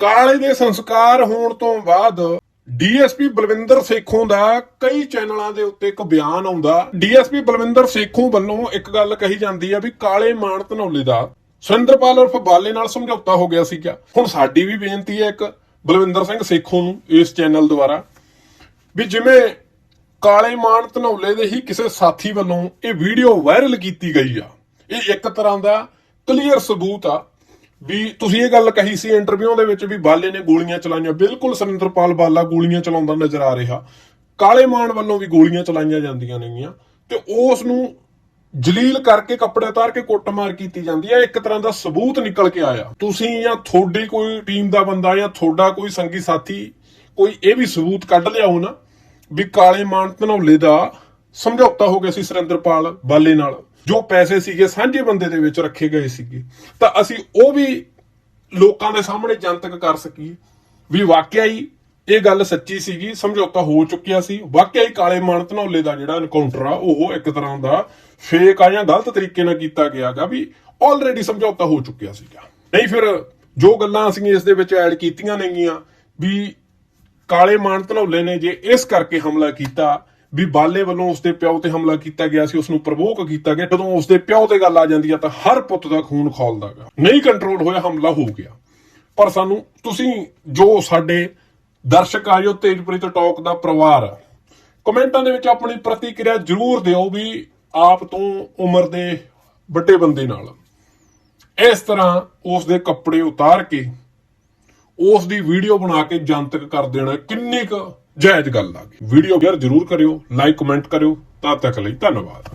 ਕਾਲੇ ਦੇ ਸੰਸਕਾਰ ਹੋਣ ਤੋਂ ਬਾਅਦ ਡੀਐਸਪੀ ਬਲਵਿੰਦਰ ਸੇਖੋਂ ਦਾ ਕਈ ਚੈਨਲਾਂ ਦੇ ਉੱਤੇ ਇੱਕ ਬਿਆਨ ਆਉਂਦਾ। ਡੀਐਸਪੀ ਬਲਵਿੰਦਰ ਸੇਖੋਂ ਵੱਲੋਂ ਇੱਕ ਗੱਲ ਕਹੀ ਜਾਂਦੀ ਆ ਵੀ ਕਾਲੇ ਮਾਨ ਧਨੌਲੇ ਦਾ ਸੁਰਿੰਦਰਪਾਲ ਉਰਫ ਬਾਲੇ ਨਾਲ ਸਮਝੌਤਾ ਹੋ ਗਿਆ ਸੀਗਾ। ਹੁਣ ਸਾਡੀ ਵੀ ਬੇਨਤੀ ਹੈ ਇੱਕ ਬਲਵਿੰਦਰ ਸਿੰਘ ਸੇਖੋਂ ਨੂੰ ਇਸ ਚੈਨਲ ਦੁਆਰਾ ਵੀ ਜਿਵੇਂ ਕਾਲੇ ਮਾਨ ਧਨੌਲੇ ਦੇ ਹੀ ਕਿਸੇ ਸਾਥੀ ਵੱਲੋਂ ਇਹ ਵੀਡੀਓ ਵਾਇਰਲ ਕੀਤੀ ਗਈ ਆ ਇਹ ਇੱਕ ਤਰ੍ਹਾਂ ਦਾ ਕਲੀਅਰ ਸਬੂਤ ਆ ਵੀ ਤੁਸੀਂ ਇਹ ਗੱਲ ਕਹੀ ਸੀ ਇੰਟਰਵਿਊ ਦੇ ਵਿੱਚ ਵੀ ਬਾਲੇ ਨੇ ਗੋਲੀਆਂ ਚਲਾਈਆਂ। ਬਿਲਕੁਲ ਸੁਰਿੰਦਰਪਾਲ ਬਾਲਾ ਗੋਲੀਆਂ ਚਲਾਉਂਦਾ ਨਜ਼ਰ ਆ ਰਿਹਾ। ਕਾਲੇ ਮਾਨ ਵੱਲੋਂ ਵੀ ਗੋਲੀਆਂ ਚਲਾਈਆਂ ਜਾਂਦੀਆਂ ਨੇਗੀਆਂ ਤੇ ਉਸ ਨੂੰ ਜਲੀਲ ਕਰਕੇ ਕੱਪੜੇ ਉਤਾਰ ਕੇ ਕੁੱਟਮਾਰ ਕੀਤੀ ਜਾਂਦੀ ਹੈ ਇੱਕ ਤਰ੍ਹਾਂ ਦਾ ਸਬੂਤ ਨਿਕਲ ਕੇ ਆਇਆ। ਤੁਸੀਂ ਜਾਂ ਤੁਹਾਡੀ ਕੋਈ ਟੀਮ ਦਾ ਬੰਦਾ ਜਾਂ ਤੁਹਾਡਾ ਕੋਈ ਸੰਗੀ ਸਾਥੀ ਕੋਈ ਇਹ ਵੀ ਸਬੂਤ ਕੱਢ ਲਿਆ ਹੋ ਨਾ ਵੀ ਕਾਲੇ ਮਾਨ ਧਨੌਲੇ ਦਾ ਸਮਝੌਤਾ ਹੋ ਗਿਆ ਸੀ ਸੁਰਿੰਦਰਪਾਲ ਬਾਲੇ ਨਾਲ। ਜੋ ਪੈਸੇ ਸੀਗੇ ਸਾਂਝੇ ਬੰਦੇ ਦੇ ਵਿੱਚ ਰੱਖੇ ਗਏ ਸੀਗੇ, ਤਾਂ ਅਸੀਂ ਉਹ ਵੀ ਲੋਕਾਂ ਦੇ ਸਾਹਮਣੇ ਜਨਤਕ ਕਰ ਸਕੀਏ। ਵੀ ਵਾਕਿਆ ਹੀ ਇਹ ਗੱਲ ਸੱਚੀ ਸੀਗੀ, ਸਮਝੌਤਾ ਹੋ ਚੁੱਕਿਆ ਸੀ। ਵਾਕਿਆ ਹੀ ਕਾਲੇ ਮਾਨ ਧਨੌਲੇ ਦਾ ਜਿਹੜਾ ਐਨਕਾਊਂਟਰ ਆ, ਉਹ ਇੱਕ ਤਰ੍ਹਾਂ ਦਾ ਫੇਕ ਆ ਜਾਂ ਗਲਤ ਤਰੀਕੇ ਨਾਲ ਕੀਤਾ ਗਿਆਗਾ ਵੀ ਆਲਰੇਡੀ ਸਮਝੌਤਾ ਹੋ ਚੁੱਕਿਆ ਸੀਗਾ। ਨਹੀਂ ਫਿਰ ਜੋ ਗੱਲਾਂ ਅਸੀਂ ਇਸ ਦੇ ਵਿੱਚ ਐਡ ਕੀਤੀਆਂ ਨੇਗੀਆਂ ਵੀ ਕਾਲੇ ਮਾਨ ਧਨੌਲੇ ਨੇ ਜੇ ਇਸ ਕਰਕੇ ਹਮਲਾ ਕੀਤਾ ਵੀ ਬਾਲੇ ਵੱਲੋਂ ਉਸਦੇ ਪਿਓ ਤੇ ਹਮਲਾ ਕੀਤਾ ਗਿਆ ਸੀ ਉਸ ਨੂੰ ਪ੍ਰਵੋਕ ਕੀਤਾ ਗਿਆ। ਜਦੋਂ ਉਸਦੇ ਪਿਓ ਤੇ ਗੱਲ ਆ ਜਾਂਦੀ ਆ, ਤਾਂ ਹਰ ਪੁੱਤ ਦਾ ਖੂਨ ਖੌਲਦਾਗਾ। ਨਹੀਂ ਕੰਟਰੋਲ ਹੋਇਆ, ਹਮਲਾ ਹੋ ਗਿਆ। ਪਰ ਸਾਨੂੰ, ਤੁਸੀਂ ਜੋ ਸਾਡੇ ਦਰਸ਼ਕ ਆਇਓ ਤੇਜਪ੍ਰੀਤ ਟਾਕ ਦਾ ਪਰਿਵਾਰ, ਕਮੈਂਟਾਂ ਦੇ ਵਿੱਚ ਆਪਣੀ ਪ੍ਰਤੀਕਿਰਿਆ ਜ਼ਰੂਰ ਦਿਓ ਵੀ ਆਪ ਤੋਂ ਉਮਰ ਦੇ ਵੱਡੇ ਬੰਦੇ ਨਾਲ। ਇਸ ਤਰ੍ਹਾਂ ਉਸ ਦੇ ਕੱਪੜੇ ਉਤਾਰ ਕੇ ਉਸ ਦੀ ਵੀਡੀਓ ਬਣਾ ਕੇ ਜਨਤਕ ਕਰ ਦੇਣਾ। ਕਿੰਨੀ ਕੁ ਜਾਇਜ਼ ਗੱਲ ਆ ਵੀਡੀਓ ਯਾਰ ਜ਼ਰੂਰ ਕਰਿਓ ਲਾਈਕ ਕਮੈਂਟ ਕਰਿਓ ਤਦ ਤੱਕ ਲਈ ਧੰਨਵਾਦ